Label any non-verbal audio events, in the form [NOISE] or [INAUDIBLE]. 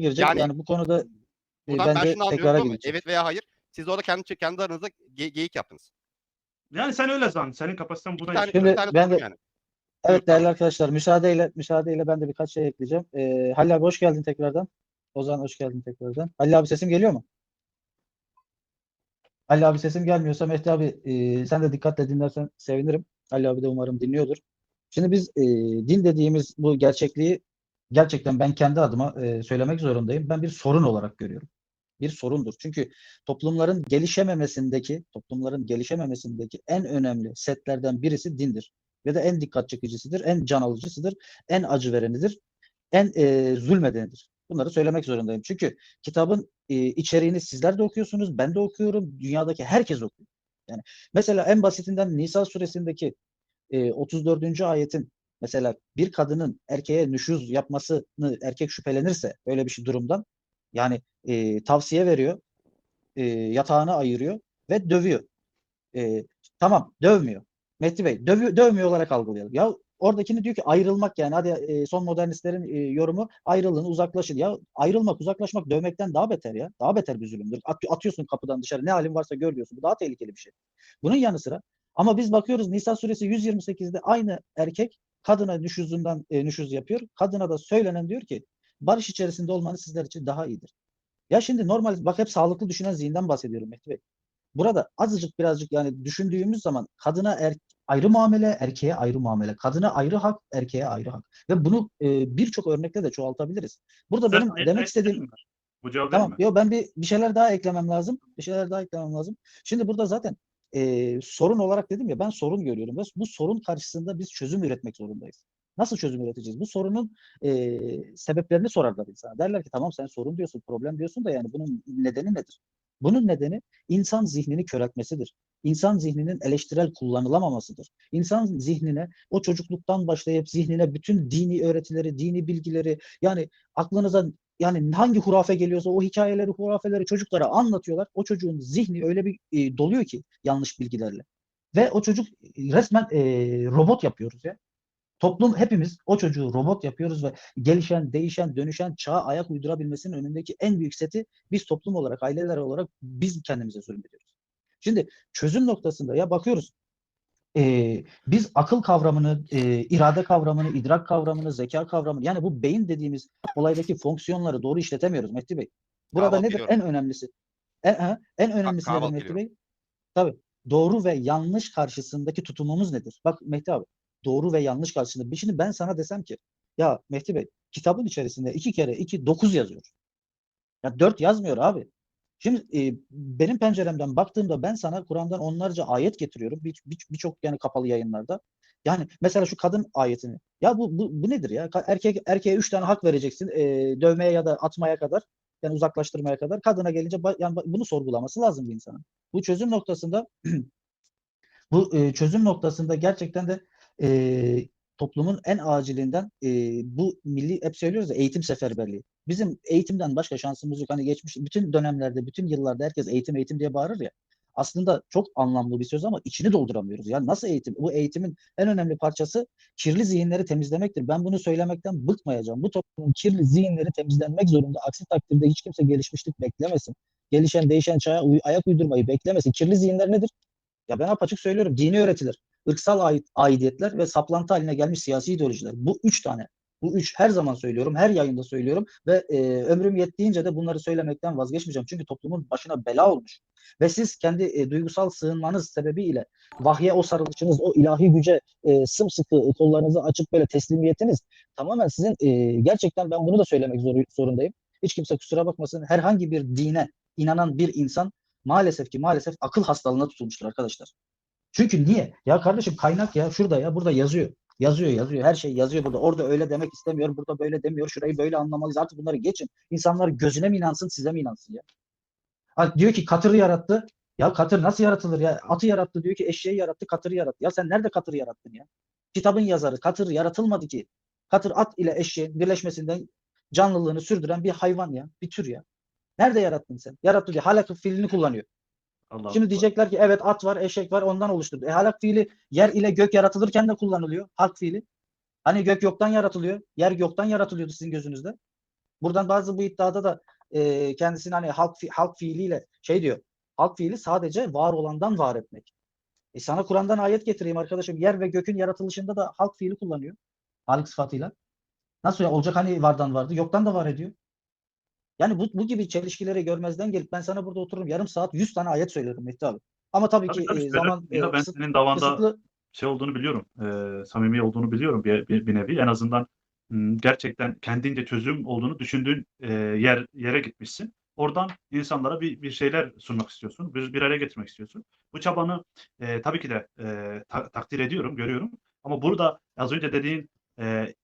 girecek. Yani, Yani- bu konuda e, Buradan ben şunu tekrara anlıyorum gidecek. evet veya hayır. Siz orada kendi kendi aranızda ge- geyik yaptınız. Yani sen öyle zan. Senin kapasiten buna tane. Şimdi tane ben de- yani. Evet değerli arkadaşlar müsaadeyle müsaadeyle ben de birkaç şey ekleyeceğim. Ee, Halil abi hoş geldin tekrardan. Ozan hoş geldin tekrardan. Halil abi sesim geliyor mu? Halil abi sesim gelmiyorsa Mehdi abi e, sen de dikkatle dinlersen sevinirim. Halil abi de umarım dinliyordur. Şimdi biz e, din dediğimiz bu gerçekliği gerçekten ben kendi adıma e, söylemek zorundayım. Ben bir sorun olarak görüyorum. Bir sorundur. Çünkü toplumların gelişememesindeki, toplumların gelişememesindeki en önemli setlerden birisi dindir. Ve de en dikkat çekicisidir, en can alıcısıdır, en acı verenidir, en e, zulmedenidir. Bunları söylemek zorundayım. Çünkü kitabın e, içeriğini sizler de okuyorsunuz, ben de okuyorum, dünyadaki herkes okuyor. Yani mesela en basitinden Nisa suresindeki e, 34. ayetin mesela bir kadının erkeğe nüşuz yapmasını erkek şüphelenirse böyle bir şey durumdan yani e, tavsiye veriyor, e, yatağını ayırıyor ve dövüyor. E, tamam dövmüyor. Mehdi Bey dövü, dövmüyor olarak algılayalım. Ya oradakini diyor ki ayrılmak yani hadi e, son modernistlerin e, yorumu ayrılın uzaklaşın. Ya ayrılmak uzaklaşmak dövmekten daha beter ya. Daha beter bir zulümdür. At, atıyorsun kapıdan dışarı ne halin varsa gör diyorsun. Bu daha tehlikeli bir şey. Bunun yanı sıra ama biz bakıyoruz Nisa suresi 128'de aynı erkek kadına nüşuzundan e, nüşuz yapıyor. Kadına da söylenen diyor ki barış içerisinde olmanız sizler için daha iyidir. Ya şimdi normal bak hep sağlıklı düşünen zihinden bahsediyorum Mehdi Bey. Burada azıcık birazcık yani düşündüğümüz zaman kadına er, ayrı muamele, erkeğe ayrı muamele. Kadına ayrı hak, erkeğe ayrı hak. Ve bunu e, birçok örnekle de çoğaltabiliriz. Burada Sen benim demek istediğim? Bu cevap Tamam. Yo ben bir bir şeyler daha eklemem lazım. Bir şeyler daha eklemem lazım. Şimdi burada zaten e, sorun olarak dedim ya ben sorun görüyorum. Bu sorun karşısında biz çözüm üretmek zorundayız. Nasıl çözüm üreteceğiz? Bu sorunun e, sebeplerini sorarlar insana. Derler ki tamam sen sorun diyorsun, problem diyorsun da yani bunun nedeni nedir? Bunun nedeni insan zihnini köreltmesidir. İnsan zihninin eleştirel kullanılamamasıdır. İnsan zihnine o çocukluktan başlayıp zihnine bütün dini öğretileri, dini bilgileri yani aklınıza yani hangi hurafe geliyorsa o hikayeleri, hurafeleri çocuklara anlatıyorlar. O çocuğun zihni öyle bir e, doluyor ki yanlış bilgilerle. Ve o çocuk e, resmen e, robot yapıyoruz ya. Toplum hepimiz o çocuğu robot yapıyoruz ve gelişen, değişen, dönüşen çağa ayak uydurabilmesinin önündeki en büyük seti biz toplum olarak, aileler olarak biz kendimize zulmediyoruz. Şimdi çözüm noktasında ya bakıyoruz e, biz akıl kavramını, e, irade kavramını, idrak kavramını, zeka kavramını yani bu beyin dediğimiz olaydaki fonksiyonları doğru işletemiyoruz Mehdi Bey. Burada nedir biliyorum. en önemlisi? En, ha, en önemlisi nedir Mehdi biliyorum. Bey? Tabii. Doğru ve yanlış karşısındaki tutumumuz nedir? Bak Mehdi abi, doğru ve yanlış karşısında. Bir Şimdi ben sana desem ki, ya Mehdi Bey, kitabın içerisinde iki kere iki dokuz yazıyor. Ya dört yazmıyor abi. Şimdi e, benim penceremden baktığımda ben sana Kur'an'dan onlarca ayet getiriyorum. Bir- bir- Birçok yani kapalı yayınlarda. Yani mesela şu kadın ayetini. Ya bu, bu, bu nedir ya? Erkek erkeğe üç tane hak vereceksin. e, dövmeye ya da atmaya kadar. Yani uzaklaştırmaya kadar. Kadına gelince yani bunu sorgulaması lazım bir insanın. Bu çözüm noktasında [CLEARS THROAT] bu e, çözüm noktasında gerçekten de e, toplumun en acilinden e, bu milli hep söylüyoruz ya eğitim seferberliği. Bizim eğitimden başka şansımız yok. Hani geçmiş bütün dönemlerde, bütün yıllarda herkes eğitim eğitim diye bağırır ya. Aslında çok anlamlı bir söz ama içini dolduramıyoruz. Yani nasıl eğitim? Bu eğitimin en önemli parçası kirli zihinleri temizlemektir. Ben bunu söylemekten bıkmayacağım. Bu toplumun kirli zihinleri temizlenmek zorunda. Aksi takdirde hiç kimse gelişmişlik beklemesin. Gelişen, değişen çağa uy- ayak uydurmayı beklemesin. Kirli zihinler nedir? Ya ben apaçık söylüyorum. Dini öğretiler, ırksal ait, aidiyetler ve saplantı haline gelmiş siyasi ideolojiler. Bu üç tane. Bu üç her zaman söylüyorum, her yayında söylüyorum ve e, ömrüm yettiğince de bunları söylemekten vazgeçmeyeceğim. Çünkü toplumun başına bela olmuş. Ve siz kendi e, duygusal sığınmanız sebebiyle vahye o sarılışınız, o ilahi güce e, sımsıkı kollarınızı açıp böyle teslimiyetiniz tamamen sizin e, gerçekten ben bunu da söylemek zor, zorundayım. Hiç kimse kusura bakmasın. Herhangi bir dine inanan bir insan maalesef ki maalesef akıl hastalığına tutulmuştur arkadaşlar. Çünkü niye? Ya kardeşim kaynak ya şurada ya burada yazıyor. Yazıyor yazıyor her şey yazıyor burada. Orada öyle demek istemiyor. Burada böyle demiyor. Şurayı böyle anlamalıyız. Artık bunları geçin. İnsanlar gözüne mi inansın size mi inansın ya? Ha, diyor ki katırı yarattı. Ya katır nasıl yaratılır ya? Atı yarattı diyor ki eşeği yarattı, katırı yarattı. Ya sen nerede katırı yarattın ya? Kitabın yazarı katır yaratılmadı ki. Katır at ile eşeğin birleşmesinden canlılığını sürdüren bir hayvan ya, bir tür ya. Nerede yarattın sen? Yarattı diye halak fiilini kullanıyor. Allah Şimdi diyecekler ki evet at var, eşek var ondan oluşturdu. E halak fiili yer ile gök yaratılırken de kullanılıyor. Halk fiili. Hani gök yoktan yaratılıyor. Yer yoktan yaratılıyordu sizin gözünüzde. Buradan bazı bu iddiada da e, kendisini hani halk fi- halk fiiliyle şey diyor. Halk fiili sadece var olandan var etmek. E sana Kur'an'dan ayet getireyim arkadaşım. Yer ve gökün yaratılışında da halk fiili kullanıyor. Halik sıfatıyla. Nasıl ya? Olacak hani vardan vardı. Yoktan da var ediyor. Yani bu, bu gibi çelişkileri görmezden gelip ben sana burada otururum yarım saat 100 tane ayet söylerim Mehdi abi. Ama tabii, Tabii, ki tabii, e, zaman e, Ya ben kısıt- senin davanda kısıtlı şey olduğunu biliyorum. E, samimi olduğunu biliyorum bir, bir, bir nevi. En azından gerçekten kendince çözüm olduğunu düşündüğün e, yer yere gitmişsin. Oradan insanlara bir, bir şeyler sunmak istiyorsun. Bir, bir araya getirmek istiyorsun. Bu çabanı e, tabii ki de e, ta- takdir ediyorum, görüyorum. Ama burada az önce dediğin e,